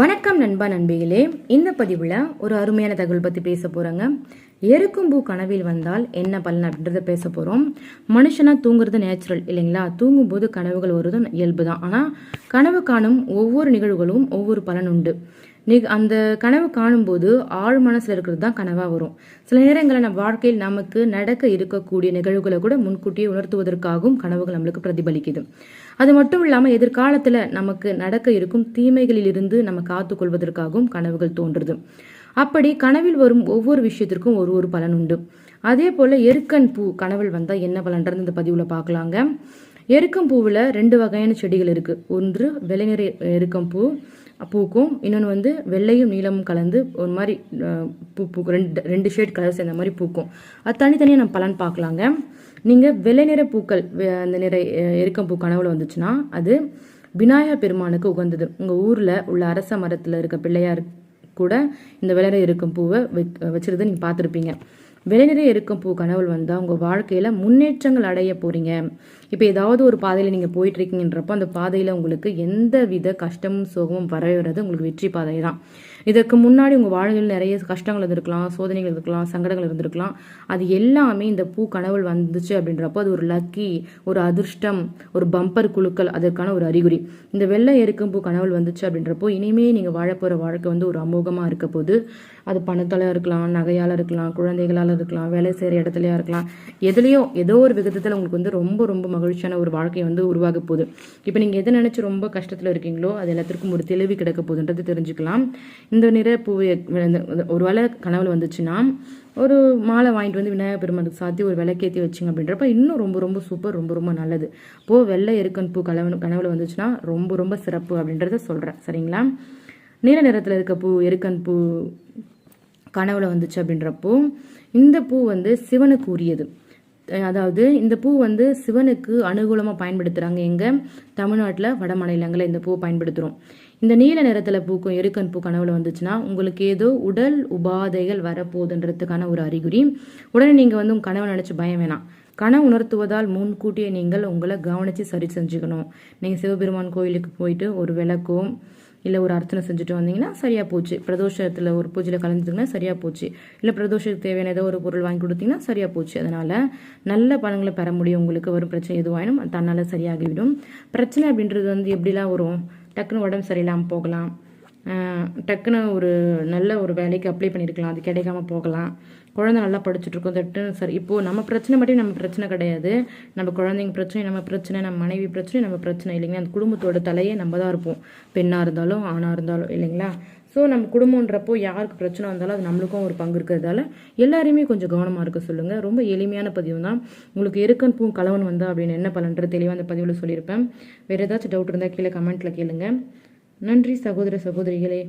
வணக்கம் நண்பா நண்பிகளே. இந்த பதிவில் ஒரு அருமையான தகவல் பற்றி பேச போகிறோங்க எருக்கும்பூ கனவில் வந்தால் என்ன பலன் அப்படின்றத பேச போகிறோம் மனுஷனா தூங்குறது நேச்சுரல் இல்லைங்களா? தூங்கும்போது கனவுகள் வருதும் இயல்பு தான் ஆனால் கனவு காணும் ஒவ்வொரு நிகழ்வுகளும் ஒவ்வொரு பலன் உண்டு. நீ அந்த கனவு காணும்போது ஆழ் மனசில் இருக்கிறது தான் கனவாக வரும். சில நேரங்களில் நம்ம வாழ்க்கையில் நமக்கு நடக்க இருக்கக்கூடிய நிகழ்வுகளை கூட முன்கூட்டியே உணர்த்துவதற்காகவும் கனவுகள் நம்மளுக்கு பிரதிபலிக்குது. அது மட்டும் இல்லாமல் எதிர்காலத்தில் நமக்கு நடக்க இருக்கும் தீமைகளிலிருந்து நம்ம காத்து கொள்வதற்காகவும் கனவுகள் தோன்றுது. அப்படி கனவில் வரும் ஒவ்வொரு விஷயத்திற்கும் ஒரு ஒரு பலன் உண்டு. அதே போல் எருக்கன் பூ கனவில் வந்தால் என்ன பலன்றது இந்த பதிவில் பார்க்கலாங்க. எருக்கம் பூவில் ரெண்டு வகையான செடிகள் இருக்குது ஒன்று வெள்ளை நிற எருக்கம் பூ பூக்கும். இன்னொன்று வந்து வெள்ளையும் நீளமும் கலந்து ஒரு மாதிரி பூ பூக்கும். ரெண்டு ரெண்டு ஷேட் கலர் சேர்ந்த மாதிரி பூக்கும். அது தனித்தனியாக நம்ம பலன் பார்க்கலாங்க. நீங்கள் வெள்ளை நிற பூக்கள் அந்த நிற எருக்கம் பூ கனவுல வந்துச்சுன்னா அது விநாயகர் பெருமானுக்கு உகந்தது. உங்கள் ஊரில் உள்ள அரச மரத்தில் இருக்க பிள்ளையார் கூட இந்த வெள்ளை இருக்கும் பூவை வச்சிருந்ததை நீங்கள் பார்த்துருப்பீங்க. விளைநிறை இருக்கும் பூ கனவுள் வந்தால் உங்கள் வாழ்க்கையில் முன்னேற்றங்கள் அடைய போகிறீங்க இப்போ ஏதாவது ஒரு பாதையில் நீங்கள் போயிட்டுருக்கீங்கன்றப்போ அந்த பாதையில் உங்களுக்கு எந்த வித கஷ்டமும் சோகமும் வரவிறது உங்களுக்கு வெற்றி பாதை தான் இதற்கு முன்னாடி உங்கள் வாழ்க்கையில் நிறைய கஷ்டங்கள் இருந்திருக்கலாம் சோதனைகள் இருந்திருக்கலாம் சங்கடங்கள் இருந்திருக்கலாம். அது எல்லாமே இந்த பூ கனவுள் வந்துச்சு அப்படின்றப்போ அது ஒரு லக்கி ஒரு அதிர்ஷ்டம் ஒரு பம்பர் குழுக்கள் அதற்கான ஒரு அறிகுறி. இந்த வெள்ளை எருக்கும் பூ கனவுள் வந்துச்சு அப்படின்றப்போ இனிமே நீங்கள் வாழப்போகிற வாழ்க்கை வந்து ஒரு அமோகமாக இருக்க போது அது பணத்தால் இருக்கலாம் நகையால் இருக்கலாம் குழந்தைகளால் இருக்கலாம் வேலை செய்கிற இடத்துலையா இருக்கலாம். எதுலேயோ ஏதோ ஒரு விதத்தில் உங்களுக்கு வந்து ரொம்ப ரொம்ப மகிழ்ச்சியான ஒரு வாழ்க்கை வந்து உருவாக போகுது. இப்போ நீங்கள் எதை நினச்சி ரொம்ப கஷ்டத்தில் இருக்கீங்களோ அது எல்லாத்திற்கும் ஒரு தெளிவு கிடைக்க போகுதுன்றது தெரிஞ்சுக்கலாம். இந்த நிற பூவை ஒரு வேளை கனவு வந்துச்சுன்னா ஒரு மாலை வாங்கிட்டு வந்து விநாயகர் பெருமானுக்கு சாத்தி ஒரு விளக்கேற்றி வச்சிங்க அப்படின்றப்ப இன்னும் ரொம்ப ரொம்ப சூப்பர் ரொம்ப ரொம்ப நல்லது. போ வெள்ளை எருக்கன் பூ கனவு கனவுல வந்துச்சுன்னா ரொம்ப ரொம்ப சிறப்பு அப்படின்றத சொல்கிறேன் சரிங்களா? நீல நிறத்தில் இருக்க பூ எருக்கன் பூ கனவுல வந்துச்சு அப்படின்றப்போ இந்த பூ வந்து சிவனுக்கு உரியது. அதாவது இந்த பூ வந்து சிவனுக்கு அனுகூலமாக பயன்படுத்துகிறாங்க எங்கள் தமிழ்நாட்டில் வட மாநிலங்களில் இந்த பூ பயன்படுத்துகிறோம் இந்த நீல நிறத்தில் பூக்கும் எருக்கன் பூ கனவுல வந்துச்சுன்னா உங்களுக்கு ஏதோ உடல் உபாதைகள் வரப்போகுதுன்றதுக்கான ஒரு அறிகுறி. உடனே நீங்கள் வந்து உங்கள் கனவை நினச்சி பயம் வேணாம். கனவு உணர்த்துவதால் முன்கூட்டியே நீங்கள் உங்களை கவனித்து சரி செஞ்சுக்கணும். நீங்கள் சிவபெருமான் கோயிலுக்கு போயிட்டு ஒரு விளக்கோ இல்லை ஒரு அர்ச்சனை செஞ்சுட்டு வந்தீங்கன்னா சரியாக போச்சு. பிரதோஷத்தில் ஒரு பூஜையில் கலந்துட்டிங்கன்னா சரியாக போச்சு. இல்லை பிரதோஷத்துக்கு தேவையான ஏதோ ஒரு பொருள் வாங்கி கொடுத்தீங்கன்னா சரியாக போச்சு. அதனால் நல்ல பலன்களை பெற முடியும். உங்களுக்கு வரும் பிரச்சனை எதுவாயினும் தன்னால் சரியாகிவிடும். பிரச்சனை அப்படின்றது வந்து எப்படிலாம் வரும்? டக்குன்னு உடம்பு சரியில்லாமல் போகலாம். டக்குன்னு ஒரு நல்ல ஒரு வேலைக்கு அப்ளை பண்ணியிருக்கலாம் அது கிடைக்காம போகலாம். குழந்தை நல்லா படிச்சுட்ருக்கோம். தட்டுன்னு சரி இப்போது நம்ம பிரச்சனை மட்டும் நம்ம பிரச்சனை கிடையாது. நம்ம குழந்தைங்க பிரச்சனை நம்ம பிரச்சனை நம்ம மனைவி பிரச்சனை நம்ம பிரச்சனை இல்லைங்களா? அந்த குடும்பத்தோட தலையே நம்ம தான் இருப்போம். பெண்ணாக இருந்தாலும் ஆணாக இருந்தாலும் இல்லைங்களா? ஸோ நம்ம குடும்பன்றப்போ யாருக்கு பிரச்சனை வந்தாலும் அது நம்மளுக்கும் ஒரு பங்கு இருக்கிறதால எல்லாருமே கொஞ்சம் கவனமாக இருக்க சொல்லுங்கள் ரொம்ப எளிமையான பதிவு தான். உங்களுக்கு எருக்கன் பூ கலவன் வந்தா அப்படின்னு என்ன பலன்ற தெளிவாக அந்த பதிவில் சொல்லியிருப்பேன். வேறு ஏதாச்சும் டவுட் இருந்தால் கீழே கமெண்ட்டில் கேளுங்கள் நன்றி சகோதர சகோதரிகளே.